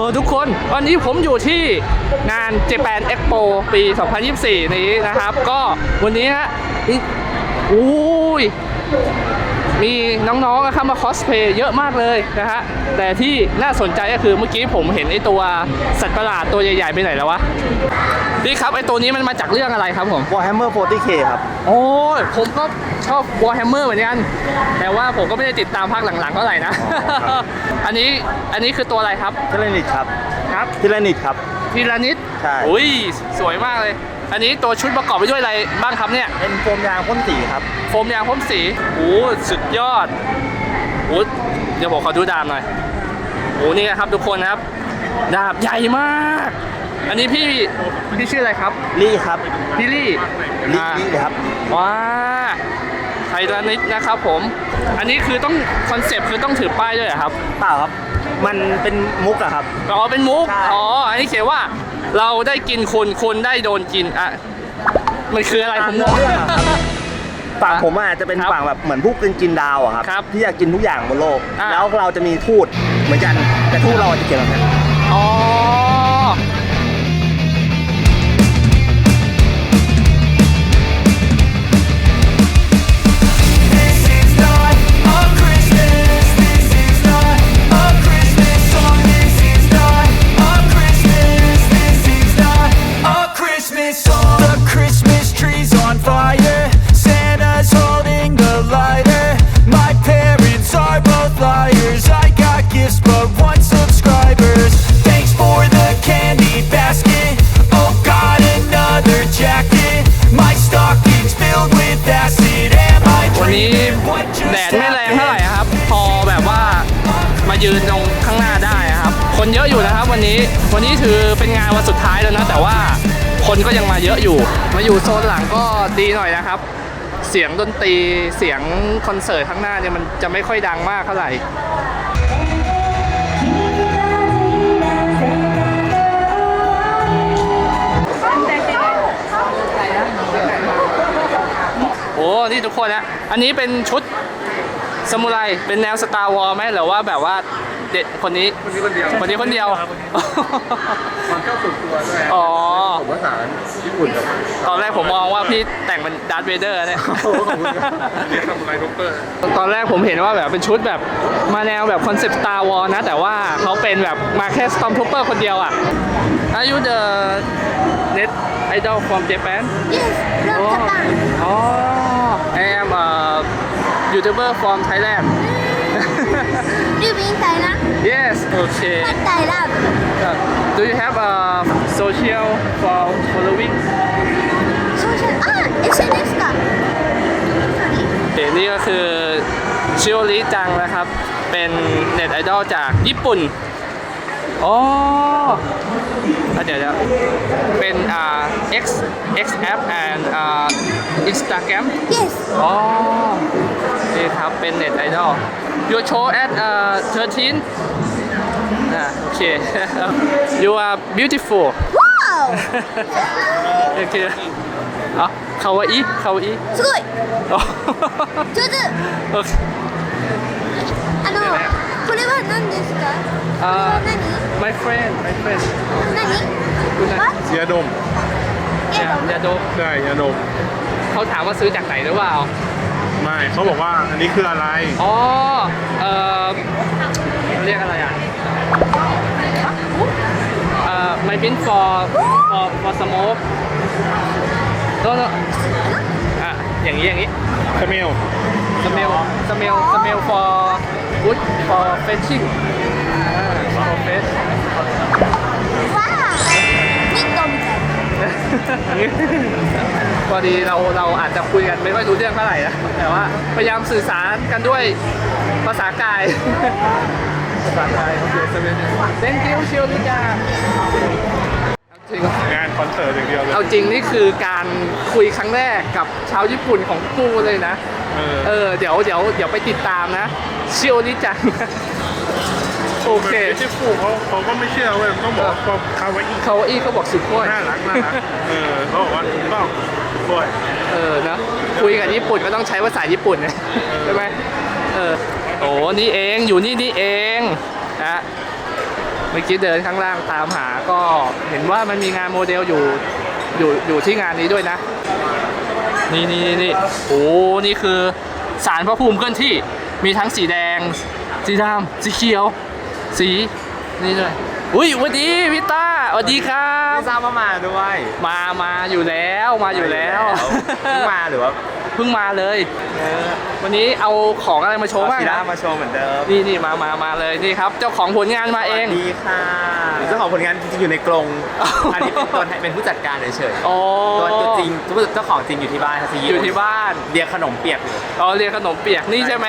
ออทุกคนวันนี้ผมอยู่ที่งาน Japan Expo ปี 2024 นี้นะครับ ก็วันนี้ฮะอุ้ย มีน้องๆนะครับมาคอสเพย์เยอะมากเลยนะฮะแต่ที่น่าสนใจก็คือเมื่อกี้ผมเห็นไอ้ตัวสัตว์ประหลาดตัวใหญ่ๆไปไหนแล้ววะพี่ครับไอ้ตัวนี้มันมาจากเรื่องอะไรครับผม Warhammer 40k ครับ โอ้ยผมก็ชอบ Warhammer เหมือนกัน แต่ว่าผมก็ไม่ได้ติดตามภาคหลังๆเท่าไหร่นะอันนี้อันนี้คือตัวอะไรครับทิลานิดครับครับทิลานิดครับ พีระนิดใช่ อุ้ยสวยมากเลย อันนี้ตัวชุดประกอบไปด้วยอะไรบ้างครับเนี่ย เป็นโฟมยางพ่นสีครับ โฟมยางพ่นสีโอ้สุดยอดโอ้เดี๋ยวผมขอดูดาบหน่อยโอ้นี่นะครับทุกคนนะครับ ดาบใหญ่มาก อันนี้พี่พี่ชื่ออะไรครับ ลี่ครับพี่ลี่ลี่อ่าลี่เลยครับว้าไทยนิดนะครับผม อันนี้คือต้องคอนเซปต์คือต้องถือป้ายด้วยเหรอครับ เปล่าครับ มันเป็นมุกอะครับ อ๋อเป็นมุก ใช่ อ๋อ อันนี้เขียนว่า เราได้กินคุณคุณได้โดนกิน อะ มันคืออะไรผมงงตามเรื่องอะครับฝั่งผมอาจจะเป็นครับฝั่งแบบเหมือนพวกกินกินดาวอะครับ ครับที่อยากกินทุกอย่างบนโลก อ่า แล้วเราจะมีทูตเหมือนกัน แต่ทูตเราจะเกี่ยวกับนั้น อ๋อ ยืนตรงข้างหน้าได้ครับ คนเยอะอยู่นะครับวันนี้วันนี้ถือเป็นงานวันสุดท้ายแล้วนะ แต่ว่าคนก็ยังมาเยอะอยู่ มาอยู่โซนหลังก็ดีหน่อยนะครับ เสียงดนตรีเสียงคอนเสิร์ตข้างหน้าเนี่ยมันจะไม่ค่อยดังมากเท่าไหร่โอ้ นี่ทุกคนนะอันนี้เป็นชุด สมุไรเป็นแนวสตาร์วอลไหมหรือว่าแบบว่าเด็ดคนนี้ คนนี้คนเดียวคนนี้คนเดียวความชอบส่วนตัวด้วยอ๋อ ผมภาษาญี่ปุ่นกับตอนแรกผมมองว่าพี่แต่งเป็นดาร์ธเวเดอร์เนี่ยโอ้ขอบคุณครับอันนี้ทำอะไรด็อกเตอร์ตอนแรกผมเห็นว่าแบบเป็นชุดแบบมาแนวแบบคอนเซปต์ Star Wars นะ แต่ว่าเขาเป็นแบบมาแค่ Stormtrooper คนเดียวอะ Are you the net idol from Japan Yes, from Oh. Japan. Oh I am a YouTuber from Thailand Live in Thailand. Yes okay What Thailand? Uh, Do you have a social for following Social. Ah, SNS か。Sorry. โอเคนี่ก็คือชิโอริจังนะครับ เป็นเน็ตไอดอลจากญี่ปุ่นอ๋ออะเดี๋ยวเดี๋ยวเป็นอ่า X X app and อ่า Instagram Yes. อ๋อ นี่ครับ เป็นเน็ตไอดอล Your show at อ่า13อ่าโอเค You are beautiful Wow. โอเคอ๋อคาวาอิคาวาอิ すごい。 อ๋อ 上手。 โอเค あの、これは何ですか。これは何。 my friend my friend 何。 คุณนะ What? ยาดม อย่าอย่าดู ใช่ยาดม เขาถามว่าซื้อจากไหนหรือเปล่า ไม่เขาบอกว่าอันนี้คืออะไร อ๋อ เอ่อเรียกอะไรอะเอ่อ my bin for for for smoke โน้อะ อย่างนี้ อย่างนี้คาเมล smell smell smell for good for fetching พอดีเราเราอาจจะคุยกันไม่ค่อยรู้เรื่องเท่าไหร่นะแต่ว่าพยายามสื่อสารกันด้วยภาษากาย ภาษากายโอเคสวัสดี thank you ชิโอริจาจริงงานคอนเสิร์ตอย่างเดียวเลยเอาจริงนี่คือการคุยครั้งแรกกับชาวญี่ปุ่นของกูเลยนะ เออเออเดี๋ยวเดี๋ยวเดี๋ยวไปติดตามนะชิโอริจัง โอเคไม่ใช่ฟูเขาเขาก็ไม่เชื่อเว้ยต้องบอกว่าความคาวาอิเขาอี้เขาบอกสุดโคตรน่ารักน่ารักเออเขาบอกว่าถูกต้องด้วยเออนะคุยกับญี่ปุ่นก็ต้องใช้ภาษาญี่ปุ่นนะใช่ไหมเออโอ้นี่เองอยู่นี่นี่เองนะเมื่อกี้เดินข้างล่างตามหาก็เห็นว่ามันมีงานโมเดลอยู่อยู่อยู่ที่งานนี้ด้วยนะ นี่นี่นี่นี่โอ้นี่คือสารพระภูมิเคลื่อนที่มีทั้งสีแดง สีดำสีเขียว สี นี่ด้วยอุ้ยสวัสดีพี่ต้าสวัสดีครับ ไม่ทราบว่ามาด้วย มา มาอยู่แล้ว มาอยู่แล้วเพิ่งมาหรือว่าเพิ่งมาเลยวันนี้เอาของอะไรมาโชว์บ้างชิคล่ารับมาโชว์เหมือนเดิมนี่นี่มามามาเลยนี่ครับ เจ้าของผลงานมาเอง สวัสดีค่ะเจ้าของผลงานจริงๆอยู่ในกรงอ๋ออัอันนี้เป็นตัวแทนเป็นผู้จัดการเฉยโอ้ๆตัวตัวจริงเจ้าของจริงอยู่ที่บ้านค่ะซีอยู่ที่บ้านเดียขนมเปียกอยู่อ๋อเรียนขนมเปียกนี่ใช่ไหม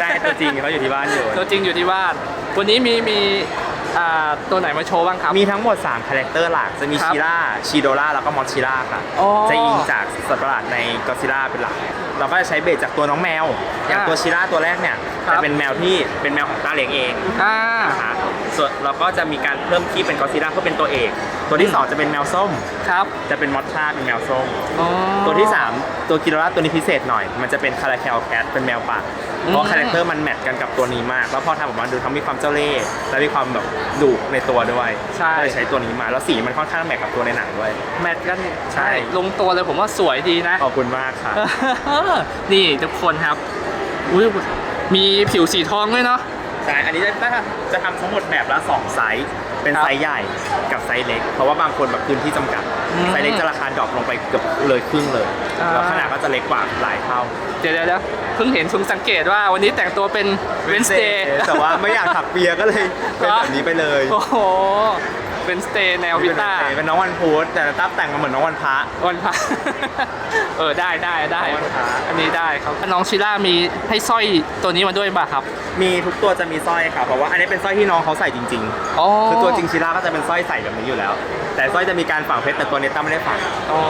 ใช่ตัวจริงเขาอยู่ที่บ้านอยู่ตัวจริงอยู่ที่บ้าน วันนี้มีมี อ่าตัวไหนมาโชว์บ้างครับ มีทั้งหมด 3 คาแรคเตอร์หลัก จะมีครับชิล่าชีโดล่าแล้วก็มอสชิล่าค่ะอ๋อจะอิงจากสัตว์ประหลาดในก็ซิล่าเป็นหลัก เราก็จะใช้เบสจากตัวน้องแมว อย่างอ่าตัวชิล่าตัวแรกเนี่ยครับจะเป็นแมวที่เป็นแมวของต้าเลี้ยงเองอ่า นะคะส่วนเราก็จะมีการเพิ่มที่เป็นก็ซิล่าเพื่อเป็นตัวเอก ตัวที่2จะเป็นแมวส้ม ครับจะเป็นมอสชาเป็นแมวส้ม อ๋อ ตัวที่ 3 ตัวกิโลล่าตัวนี้พิเศษหน่อย มันจะเป็นคาราแคลแคทเป็นแมวป่าเพอืมราะคาแรคเตอร์มันแมทกันกับตัวนี้มาก แล้วพอทำออกมาดูทั้งมีความเจ้าเล่ห์และมีความแบบดุในตัวด้วยใช่ ก็เลยใช้ตัวนี้มาแล้วสีมันค่อนข้างแมทกับตัวในหนังด้วย แมทกันใช่ ลงตัวเลยผมว่าสวยดีนะ ขอบคุณมากค่ะ นี่ทุกคนครับอุ้ยมีผิวสีทองด้วยเนาะ ใช่ อันนี้จะจะทำทั้งหมดแบบละ2ไซส์ เป็นครับ ไซส์ใหญ่กับไซส์เล็ก เพราะว่าบางคนแบบพื้นที่จำกัดอืม ไซส์เล็กจะราคาดรอปลงไปเกือบเลยครึ่งเลยอ่า แล้วขนาดก็จะเล็กกว่าหลายเท่า เดี๋ยวเดี๋ยวเดี๋ยวเพิ่งเห็นเพิ่งสังเกตว่าวันนี้แต่งตัวเป็น Wednesday แต่ว่าไม่อยากถักเปียก็เลยเป็นแบบนี้ไปเลยโอ้โห Wednesday แนวพิต้าเป็นน้องวันพุธแต่ตั้มแต่งมาเหมือนน้องวันพระ วันพระ เออได้ได้ได้ วันพระ อันนี้ได้ครับน้องชิล่ามีให้สร้อยตัวนี้มาด้วยป่ะครับ มีทุกตัวจะมีสร้อยค่ะเพราะว่าอันนี้เป็นสร้อยที่น้องเขาใส่จริงอ๋อๆคือตัวจริงชิล่าก็จะเป็นสร้อยใส่แบบนี้อยู่แล้ว แต่สร้อยจะมีการฝังเพชรแต่ตัวนี้ตั้มไม่ได้ฝังอ๋อ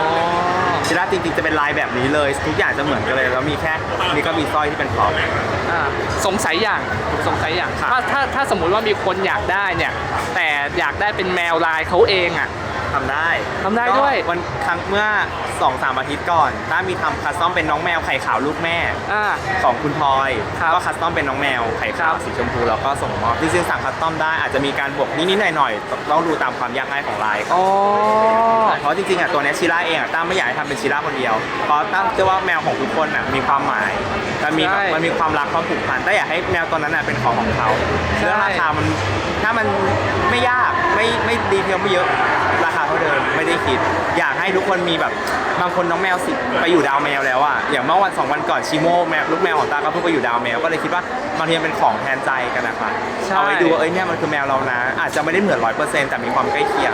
ชิล่าจริงๆจะเป็นลายแบบนี้เลย ทุกอย่างจะเหมือนกันเลยแล้วมีแค่นี่ก็มีสร้อยที่เป็นพร็อพอ่าสงสัยอย่างสงสัยอย่างครับถ้าถ้าถ้าสมมุติว่ามีคนอยากได้เนี่ย แต่อยากได้เป็นแมวลายเขาเองอะ ทำได้ทำได้ด้วย ก็วันครั้งเมื่อ 2อสามอาทิตย์ก่อนถ้ามีทำคัสตอมเป็นน้องแมวไข่ขาวลูกแม่อ่า ของคุณพลอยครับก็คัสตอมเป็นน้องแมวไข่ขาครัวบสีชมพูแล้วก็ส่งมอบจริงๆสั่งคัสตอมได้อาจจะมีการบวกนิดๆหน่อยๆต้องดูตามความยากง่ายของลายครับ อ๋อ เพราะจริงๆอะตัวเนี้ยชิล่าเองอะตั้มไม่อยากให้ทำเป็นชิล่าคนเดียว เพราะตั้มเชื่อว่าแมวของทุกคนอะมีความหมายมันมีใช่มันมีความรักความผูกพันแต่อยากให้แมวตัวนั้นอะเป็นของของเขาใช่ เรื่องราคามัน ถ้ามันไม่ยากไม่ไม่ดีเทลไม่เยอะราคาเท่าเดิมไม่ได้คิด อยากให้ทุกคนมีแบบบางคนน้องแมวสิไปอยู่ดาวแมวแล้วอะอย่างเมื่อวันสองวันก่อนชิโม่แมวลูกแมวของตาก็เพิ่งไปอยู่ดาวแมวก็เลยคิดว่าบางทีมันเป็นของแทนใจกันนะคะใช่ เอาไว้ดูว่าเอ้ยเนี่ยมันคือแมวเรานะ อาจจะไม่ได้เหมือนร้อยเปอร์เซ็นต์แต่มีความใกล้เคียง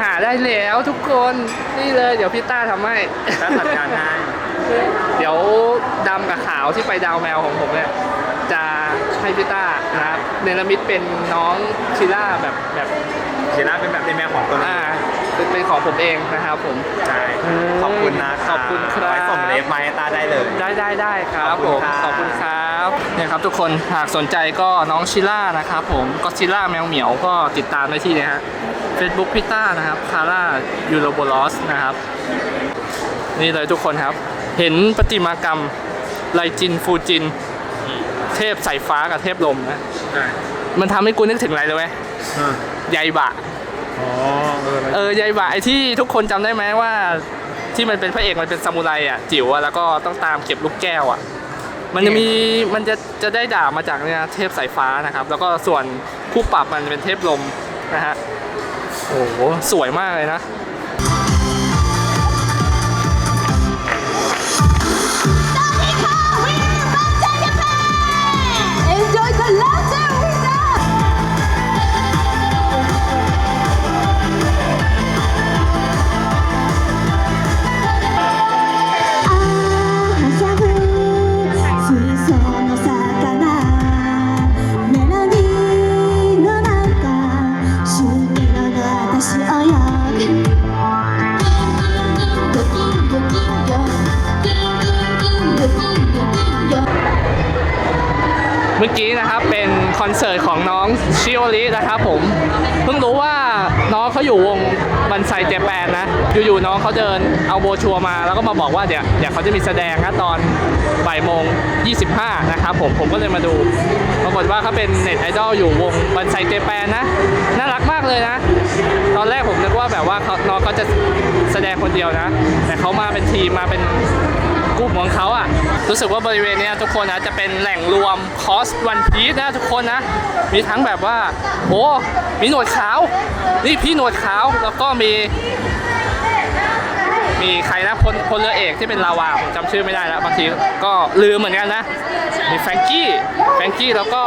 หาได้แล้วทุกคนนี่เลยเดี๋ยวพี่ต้าทำให้ ถ้าจัดการให้ เดี๋ยวดำกับขาวที่ไปดาวแมวของผมเนี่ยจะ ให้พี่ต้านะครับเนรมิตเป็นน้องชิล่าแบบแบบเชน่าเป็นแบบในแมวของตัวนี้อ่าเป็นเป็นของผมเองนะครับผม ใช่เฮ้ยขอบคุณนะขอบคุณครับไว้ส่งเลฟมาให้ตาได้เลย ได้ได้ได้ครับขอบผคุณมครับขอบคุณครับเนี่ยครับทุกคนหากสนใจก็น้องชิล่านะครับผมก็ชิล่าแมวเหมียวก็ติดตามได้ที่เนี่ยฮะเฟซบุ๊กพิต้านะครับคาร่ายูโรโบลอสนะครับ นี่เลยทุกคนครับ เห็นประติมากรรมไลจินฟูจิน เทพสายฟ้ากับเทพลมนะมันทำให้กูนึกถึงอะไรเลยไหมยายบะ อ๋อเออเออยายบะไอที่ทุกคนจำได้ไหมว่า ที่มันเป็นพระเอกมันเป็นซามูไรอะจิ๋วอะแล้วก็ต้องตามเก็บลูกแก้วอะ มันจะมีมันจะจะได้ด่ามาจากเนี่ยเทพสายฟ้านะครับ แล้วก็ส่วนผู้ปรับมันเป็นเทพลมนะฮะโอ้โหสวยมากเลยนะ อยู่วงบันไซเจแปนนะ อยู่ๆน้องเขาเดินเอาโบชัวมา แล้วก็มาบอกว่าเดี๋ยวเดี๋ยวเขาจะมีแสดงนะตอนบ่ายโมง 25 นะครับผมผมก็เลยมาดู ปรากฏว่าเขาเป็นเน็ตไอดอลอยู่วงบันไซเจแปนนะ น่ารักมากเลยนะ ตอนแรกผมนึกว่าแบบว่าเขาน้องเขาจะแสดงคนเดียวนะ แต่เขามาเป็นทีมมาเป็น กลุ่มของเขาอะรู้สึกว่าบริเวณนี้ทุกคนนะจะเป็นแหล่งรวมคอสวันพีซนะทุกคนนะ มีทั้งแบบว่าโอ้มีหนวดขาว นี่พี่หนวดขาวแล้วก็มี มีใครนะพลพลเรือเอกที่เป็นลาวาผมจำชื่อไม่ได้แล้วบางทีก็ลืมเหมือนกันนะ มีแฟรงกี้แฟรงกี้แล้วก็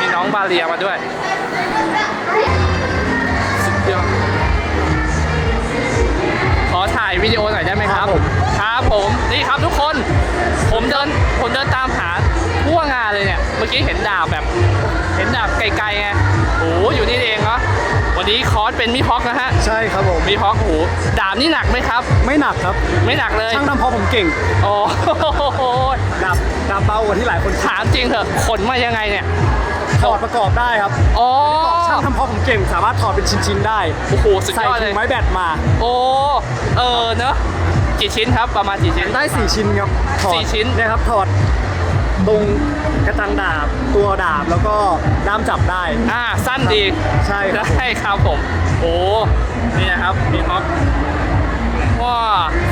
มีน้องบาเลียมาด้วยสุดยอดขอถ่ายวิดีโอหน่อยได้ไหมครับครับ ผมนี่ครับทุกคน ผมเดินผมเดินตามหาทั่วงานเลยเนี่ยเมื่อกี้เห็นดาบแบบ เห็นดาบไกลๆไงโอ้โหอยู่นี่เองเหรอวันนี้คอร์สเป็นมิฮอกนะฮะใช่ครับผมมีฮอกหูดาบนี่หนักไหมครับ ไม่หนักครับไม่หนักเลยช่างทำพอผมเก่งโอ้โหดับดับเบากว่าที่หลายคนถามจริงเถอะขนมายังไงเนี่ยถอดประกอบได้ครับอ๋อช่างทำพอผมเก่ง สามารถถอดเป็นชิ้นๆได้ โอ้โห สุดใส่ยอดเลถุยงไม้แบตมา โอ้ เออเนอะ กี่ชิ้นครับประมาณกี่ชิ้น ได้ 4 ชิ้นครับถอดสี่ชิ้นเนะครับถอดตรงกระตังดาบ ตัวดาบแล้วก็ด้ามจับได้ อ่าสั้นดีใช่ครับ ได้ครับผมโอ้นี่นะครับมีฮอกว้า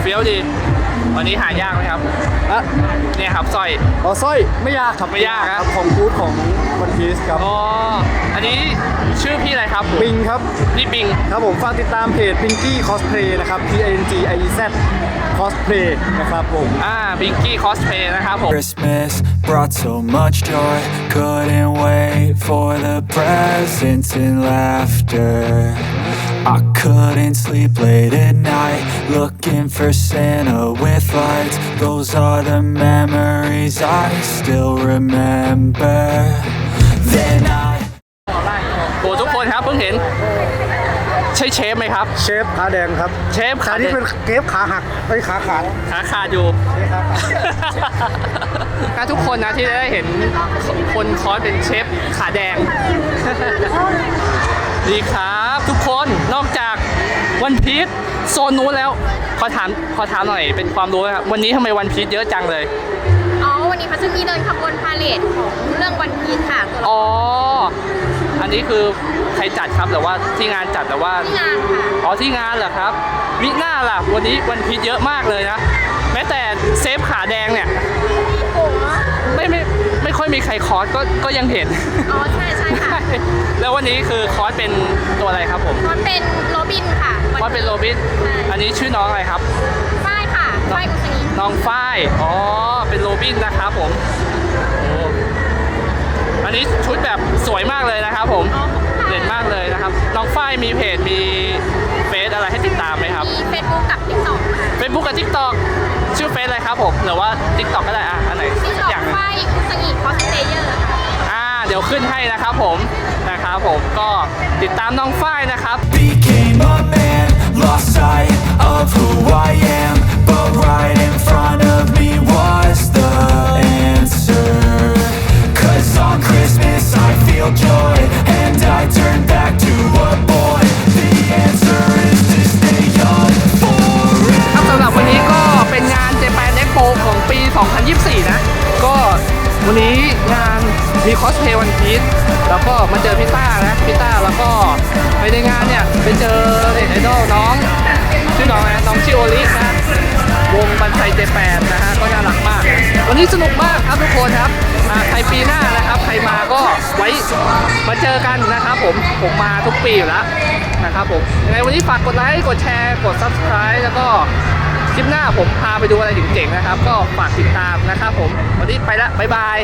เฟี้ยวดี วันนี้หายากไหมครับ อะเนี่ยครับสร้อย อ๋อสร้อยไม่ยากครับไม่ยากครับ ของกู๊ดของวันพีซครับ อ๋อ อันนี้ชื่อพี่อะไรครับผมบิงครับ พี่บิง ครับผมฝากติดตามเพจ Pinky Cosplay นะครับ P I N G I E Z Cosplay นะครับผม อ่าบิงกี้คอสเพย์นะครับผม Christmas brought so much joy. Couldn't wait for the presents and laughter. I couldn't sleep late at night, looking for Santa with lights. Those are the memories I still remember. Then I โอ้ทุกคนครับเพิ่งเห็น ใช่เชฟไหมครับ เชฟขาแดงครับเชฟขาที่เป็นเกฟขาหักไอ้ยขาขาดขาขาดอยู่นี่ครับถ้าทุกคนนะที่ได้เห็นคนคอสเป็นเชฟขาแดง ดีครับทุกคนนอกจาก วันพีชโซนนู้นแล้ว ขอถามขอถามหน่อยเป็นความรู้นะครับวันนี้ทำไมวันพีชเยอะจังเลย อ๋อ วันนี้เขาจะมีเดินขบวนพาเลทของเรื่องวันพีชค่ะตัวละครอ๋อ อันนี้คือใครจัดครับหรือว่าที่งานจัดแต่ว่า ที่งานค่ะ อ๋อที่งานเหรอครับมิหน้าล่ะ วันนี้วันพีชเยอะมากเลยนะ แม้แต่เซฟขาแดงเนี่ยโอ้ไม่ไม่ไม่ค่อยมีใครคอสก็ก็ยังเห็น อ๋อ ใช่ใช่ค่ะ แล้ววันนี้คือคอสเป็นตัวอะไรครับผมมันเป็นโรบินค่ะคอสเป็นโรบินใช่อันนี้ชื่อน้องอะไรครับฝ้ายค่ะฝ้ายอุศนีน้องฝ้าย อ๋อ เป็นโรบินนะครับผมโอ้อันนี้ชุดแบบสวยมากเลยนะครับผมอ๋อขอบคุณค่ะเด่นมากเลยนะครับ น้องฝ้ายมีเพจมีเฟซอะไรให้ติดตามไหมครับ มีเฟซบุ๊กกับทิกตอกค่ะเฟซบุ๊กกับทิกตอกชื่อเฟซอะไรครับผม หรือว่าทิกตอกก็ได้อะ อันไหนทิกตสัอกอย่างหนึ่งฝ้ายอุศนีคอสเพลเยอร์ค่ะอ่า เดี๋ยวขึ้นให้นะครับผมนะครับผมก็ติดตามน้องฝ้ายนะครับ 8นะฮะก็น่ารักมาก วันนี้สนุกมากครับทุกคนครับใครปีหน้านะครับใครมาก็ไว้มาเจอกันนะครับผมผมมาทุกปีอยู่แล้วนะครับผมยังไงวันนี้ฝากกดไลค์กดแชร์กด subscribe แล้วก็คลิปหน้าผมพาไปดูอะไรเจ๋งๆนะครับ ก็ฝากติดตามนะครับผมวันนี้ไปละบ๊ายบาย